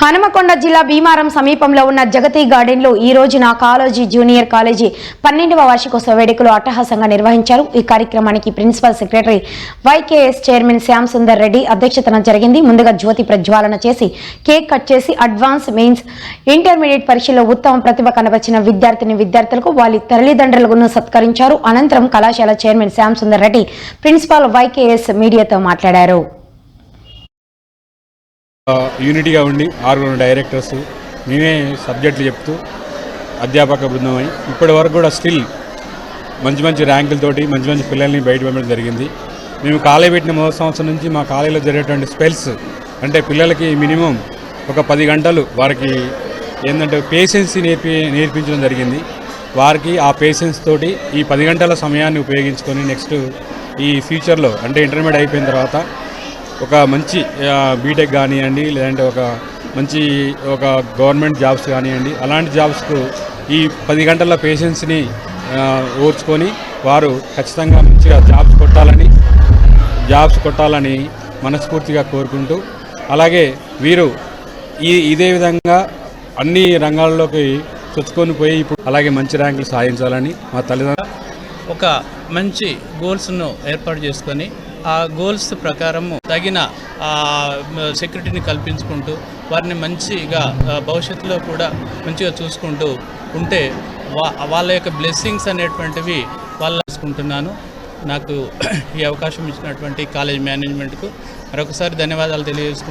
హనుమకొండ జిల్లా భీమారం సమీపంలో ఉన్న జగతి గార్డెన్లో ఈ రోజున కాలేజీ జూనియర్ కాలేజీ పన్నెండవ వార్షికోత్సవ వేడుకలు అట్టహాసంగా నిర్వహించారు. ఈ కార్యక్రమానికి principal secretary YKS chairman Shyam Sundar Reddy అధ్యక్షతన జరిగింది. ముందుగా జ్యోతి ప్రజ్వాలన చేసి కేక్ కట్ చేసి అడ్వాన్స్ మెయిన్స్ ఇంటర్మీడియట్ పరీక్షలో ఉత్తమ ప్రతిభ కనబరిచిన విద్యార్థిని విద్యార్థులకు వారి తల్లిదండ్రులను సత్కరించారు. అనంతరం కళాశాల chairman Shyam Sundar Reddy principal YKS మీడియాతో మాట్లాడారు. యూనిటీగా ఉండి ఆరుగురు డైరెక్టర్స్ మేమే సబ్జెక్టులు చెప్తూ అధ్యాపక బృందమై ఇప్పటి వరకు కూడా స్టిల్ మంచి మంచి ర్యాంకులతోటి మంచి మంచి పిల్లల్ని బయట పంపడం జరిగింది. మేము కాలేజ్ పెట్టిన మొదటి సంవత్సరం నుంచి మా కాలేజీలో జరిగేటువంటి స్పెల్స్ అంటే పిల్లలకి మినిమం ఒక పది గంటలు వారికి ఏంటంటే పేషెన్సీ నేర్పి నేర్పించడం జరిగింది. వారికి ఆ పేషెన్స్ తోటి ఈ పది గంటల సమయాన్ని ఉపయోగించుకొని నెక్స్ట్ ఈ ఫ్యూచర్లో అంటే ఇంటర్మీడియట్ అయిపోయిన తర్వాత ఒక మంచి బీటెక్ కానివ్వండి లేదంటే ఒక మంచి ఒక గవర్నమెంట్ జాబ్స్ కానివ్వండి అలాంటి జాబ్స్కు ఈ పది గంటల పేషెన్స్ని ఓర్చుకొని వారు ఖచ్చితంగా మంచిగా జాబ్స్ కొట్టాలని జాబ్స్ కొట్టాలని మనస్ఫూర్తిగా కోరుకుంటూ అలాగే వీరు ఈ ఇదే విధంగా అన్ని రంగాల్లోకి చొచ్చుకొని పోయి ఇప్పుడు అలాగే మంచి ర్యాంకులు సాధించాలని మా తల్లిదండ్రులు ఒక మంచి గోల్స్ను ఏర్పాటు చేసుకొని ఆ గోల్స్ ప్రకారము తగిన సెక్యూరిటీని కల్పించుకుంటూ వారిని మంచిగా భవిష్యత్తులో కూడా మంచిగా చూసుకుంటూ ఉంటే వా వాళ్ళ యొక్క బ్లెస్సింగ్స్ అనేటువంటివి వాళ్ళు రాసుకుంటున్నాను నాకు ఈ అవకాశం ఇచ్చినటువంటి కాలేజ్ మేనేజ్మెంట్కు మరొకసారి ధన్యవాదాలు తెలియజేసుకుంటున్నాను.